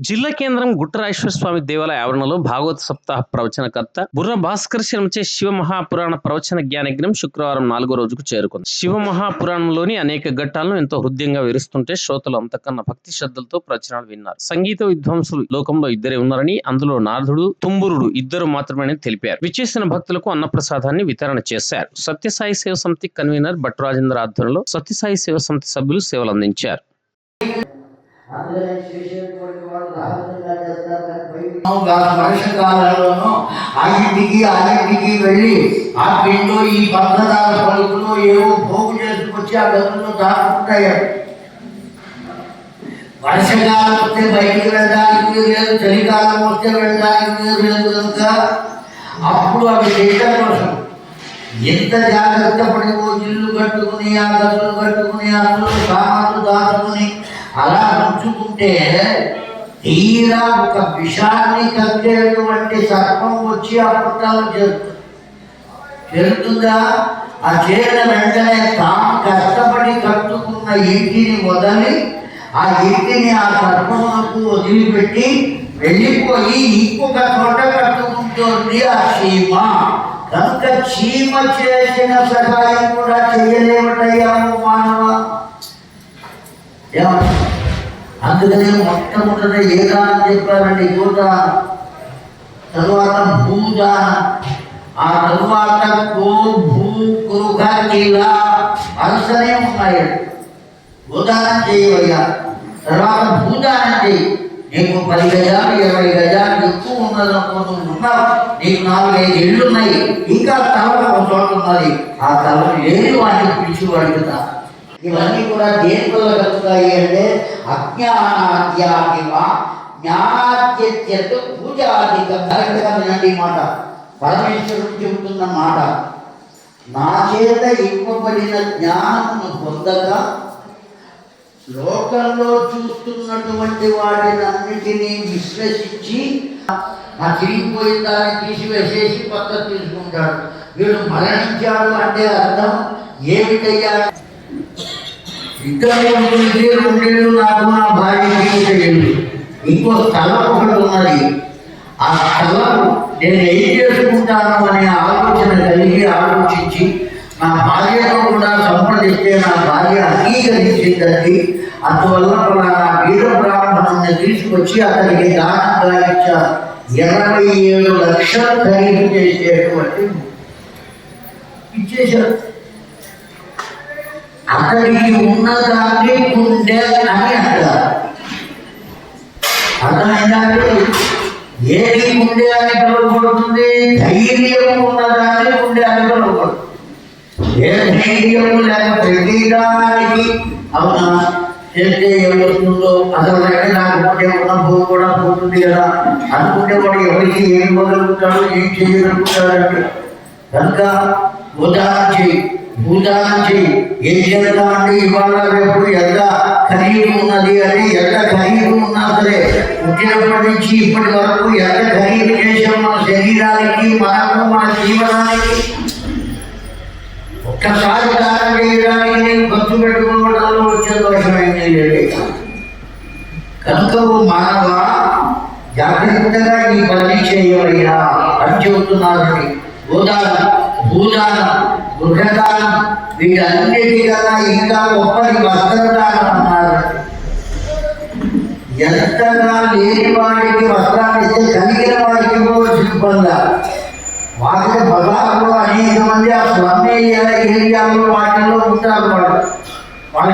జిల్లా కేంద్రం గుట్టరాజేశ్వర స్వామి దేవాలయ ఆవరణలో భాగవత సప్తాహ ప్రవచనకర్త బుర్ర భాస్కర్ శర్మచే శివ మహాపురాణ ప్రవచన జ్ఞానజ్ఞం శుక్రవారం నాలుగో రోజుకు చేరుకుంది. శివ మహాపురాణంలోని అనేక ఘట్టాలను ఎంతో హృదయంగా విరుస్తుంటే శ్రోతలు అంతకన్నా భక్తి శ్రద్ధలతో ప్రవచనాలు విన్నారు. సంగీత విద్వాంసులు లోకంలో ఇద్దరే ఉన్నారని అందులో నారదుడు తుంబురుడు ఇద్దరు మాత్రమే తెలిపారు. విచ్చేసిన భక్తులకు అన్నప్రసాదాన్ని వితరణ చేశారు. సత్యసాయి సేవ సమితి కన్వీనర్ భట్రాజేంద్ర ఆధ్వర్యంలో సత్యసాయి సేవ సమితి సభ్యులు సేవలు అందించారు అందుకనే చేసేటువంటి వాళ్ళు ఆ ఇంటికి ఆ ఇంటికి వెళ్ళి ఆ పిండిలో ఈ పంచదార పలుకులో ఏవో పోగు చేసుకొచ్చి ఆ గదుల్లో దాచుకుంటాయి వర్షకాలం వస్తే బయటికి వెళ్ళడానికి లేదు చలికాలం వస్తే వెళ్ళడానికి లేదు కనుక అప్పుడు అవి చేయటం కోసం. ఎంత జాగ్రత్త పడి ఇల్లు కట్టుకుని ఆ గదులు కట్టుకుని అందులో సామాన్లు దాచుకుని అలా ఉంచుకుంటే తీరా ఒక విషాన్ని కలిగేటువంటి సర్పం వచ్చి ఆ పుట్టాలు చేరుతుంది. చేరుతుందా? ఆ చేరిన వెంటనే తాము కష్టపడి కట్టుకున్న ఇంటిని వదలి ఆ ఇంటిని ఆ సర్పమునకు వదిలిపెట్టి వెళ్ళిపోయి ఇంకొక చోట కట్టుకుంటోంది ఆ చీమ. కనుక చీమ చేసిన సహాయం కూడా చేయలేమటయ్యాము మానవ? అందుకనే మొట్టమొదట ఏ అని చెప్పారండి గోదానం తరువాత భూదానం ఆ తరువాత కో భూ గృహ కీలా వరుసనే ఉన్నాయి ఉదాహరణ చేయవయ్యా తర్వాత భూదానం చేయి నీకు పది గజాలు ఇరవై గజాలు ఎక్కువ ఉన్నదనుకో నువ్వు ఉన్నావు? నీకు నాలుగైదు ఇళ్ళు ఉన్నాయి. ఇంకా తల ఒక చోట ఉన్నది ఆ తల లేని వాటిని పిలిచి అడుగుతా. ఇవన్నీ కూడా దేని వల్ల కలుగుతాయి అంటే అజ్ఞానాద్యాదివ జ్ఞానాద్యత్యతో పూజాధికం కరెక్ట్గా వినండి ఈ మాట. పరమేశ్వరుడు చెబుతున్న మాట నా చేత ఇవ్వబడిన జ్ఞానమును పొందక లోకంలో చూస్తున్నటువంటి వాటినన్నిటినీ విశ్లేషించి ఆ తిరిగిపోయిన దాన్ని తీసివేసేసి పక్కకు తీసుకుంటాడు. వీడు మరణించాడు అంటే అర్థం ఏమిటయ్యా? ఇద్దరు ఉంటుంది రెండేళ్ళు నాకు నా భార్యకి తెలియదు ఇంకో స్థలం ఒకటి ఉన్నది. ఆ స్థలం నేను ఏం చేసుకుంటాను అనే ఆలోచన కలిగి ఆలోచించి నా భార్యతో కూడా సంప్రదిస్తే నా భార్య అంగీకరించిందండి. అందువల్ల నా వీర బ్రాహ్మణుని తీసుకొచ్చి అతనికి దానంగా ఇచ్చాను ఇరవై ఏడు లక్షలు ఖరీదు చేసేటువంటి ఇచ్చేశారు. అక్కడికి ఉన్నదాన్ని కుండె అని అంటారు. అర్థమైందంటే ఏది కుండె అని పిలువబడుతుంది? ధైర్యం ఉన్నదాన్ని కుండె అని పిలువబడుతుంది. ఏ ధైర్యం లేక ప్రతిదానికి అవునా? చేస్తే ఏమవుతుందో అసలు నాకు ఉంటే ఉన్న భూమి కూడా పోతుంది కదా. అనుకుంటే వాడు ఎవరికి ఏం ఇవ్వగలుగుతాడు ఏం చేయగలుగుతాడంటే కనుక ఉదాహరణ చేయి భూదానం చేయి ఏం చేద్దాం అంటే ఇవాళ రేపు ఎంత ఖరీదు ఉన్నది అని ఎంత ఖరీదు ఉన్నా సరే పుట్టినప్పటి నుంచి ఇప్పటి వరకు ఎంత ఖరీదు చేసాం మన శరీరానికి మనకు మన జీవనానికి? ఒక్కసారి దానం చేయడానికి నేను ఖర్చు పెట్టుకోవడంలో వచ్చే దోషమైంది లేదు కనుక ఓ మానవ జాగ్రత్తగా ఈ పని చేయవయ్యా అని చెబుతున్నారని. గోదానం భూదానం గృహదానం వీటన్నిటికన్నా ఇంకా గొప్పది వస్త్రదానం అన్నారు. ఎంతగా లేని వాడికి వస్త్రాన్ని ఇస్తే కలిగిన వాడికి ఇవ్వవలసిన పొందా వాటి బజార్లో అనేక మంది ఆ స్వర్ణీయ ఏరియాలో వాటిలో ఉంటారు వాళ్ళు వాళ్ళ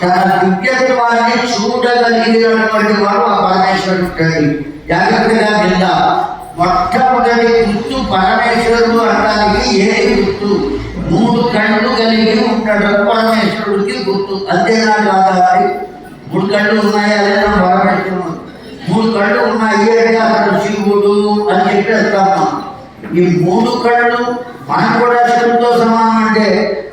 తన దివ్యత్వాన్ని చూడగలిగినటువంటి వాడు ఆ పరమేశ్వరుడు. ఉంటాడు జాగ్రత్తగా విందా. మొట్టమొదటి గుర్తు పరమేశ్వరుడు అనడానికి ఏది గుర్తు? మూడు కళ్ళు కలిగి ఉంటాడు. పరమేశ్వరుడికి గుర్తు. అంతేనా కాదా మూడు కళ్ళు ఉన్నాయా లేదా? పరమేశ్వరుడు. మూడు కళ్ళు ఉన్నాయి అంటే అతడు శివుడు అని చెప్పి వెళ్తాము ఈ మూడు కళ్ళు మనకు కూడా శివుడితో సమానం అంటే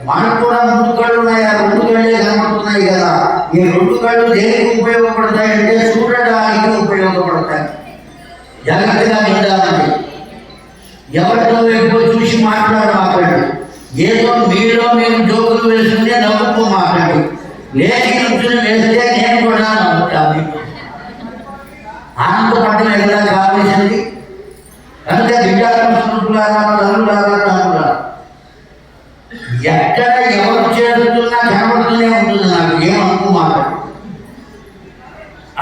మనకు కూడా మూడు కళ్ళు ఉన్నాయి? ఆ రెండు కళ్ళే కనబడుతున్నాయి కదా. ఈ రెండు కళ్ళు దేనికి ఉపయోగపడతాయి అంటే చూడడానికి ఉపయోగపడతాయి జాగ్రత్తగా వింటామండి ఎవరితో ఎక్కువ చూసి మాట్లాడమాకండి ఏదో మీలో మేము జోకులు వేస్తుంటే నవ్వుకో మాకండి లేచి నుంచుని వేస్తే నేను కూడా నవ్వుతాను. ఆనందపడ్డం ఎలా కావలసింది? కనుక విద్యార్థులారా తల్లులారా తమ్ములారా ఎక్కడ ఎవరు చేరుతున్నా కనబడుతూనే ఉంటుంది నాకు. ఏమనుకు మాట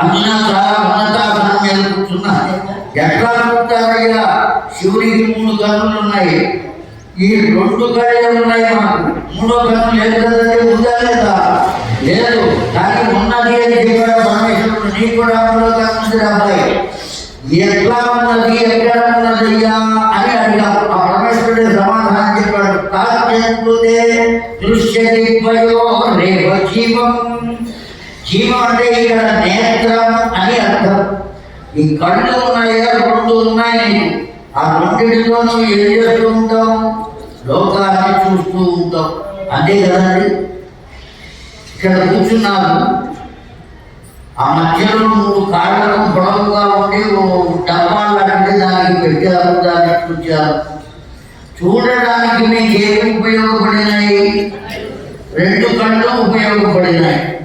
అందున చాలా ఉన్నతాసనం మీద కూర్చున్నా. ఎట్లా కూర్చుంటారయ్యా శివునికి మూడు కన్నులు ఉన్నాయి. ఈ రెండు కళ్ళు ఉన్నాయి మాకు. మూడో కన్ను లేదు కదా ఉందా లేదా? లేదు. కానీ ఉన్నది అని కూడా పరమేశ్వరుడు. నీకు కూడా మూడో కన్ను ఉంది అబ్బాయి ఎట్లా ఉన్నది ఎక్కడ ఉన్నదయ్యా అని అడిగారు ఆ పరమేశ్వరుడు సమాధానం చెప్పాడు. కాశ్యంతుదే దృశ్యది ద్వయో రేవ జీవం. జీవం అంటే ఇక్కడ నేత్రం అని అర్థం. ఈ కళ్ళు ఉన్నాయా? రెండు ఉన్నాయి నీకు. ఆ రెండింటితో నువ్వు ఏం చేస్తూ ఉంటావు లోకాన్ని చూస్తూ ఉంటావు అంతే కదండి? ఇక్కడ కూర్చున్నారు. ఆ మధ్యలో మూడు కాళ్ళకు పొడవుగా ఉండి ఓ డబ్బా దానికి పెట్టారు దాన్ని చూచారు. చూడడానికి మీకు ఏమి ఉపయోగపడినాయి? రెండు కళ్ళు ఉపయోగపడినాయి.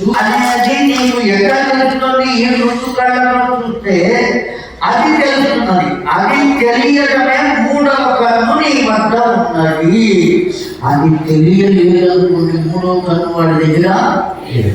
చూ- అనేది నీకు ఎక్కడ తెలుస్తుంది ఈ రెండు కళ్ళలో చూస్తే అది తెలుస్తున్నది అది తెలియడమే మూడవ కన్ను నీ వద్ద ఉన్నది అది తెలియలేదనుకుంటే మూడవ కన్ను వాడి దగ్గర లేదు.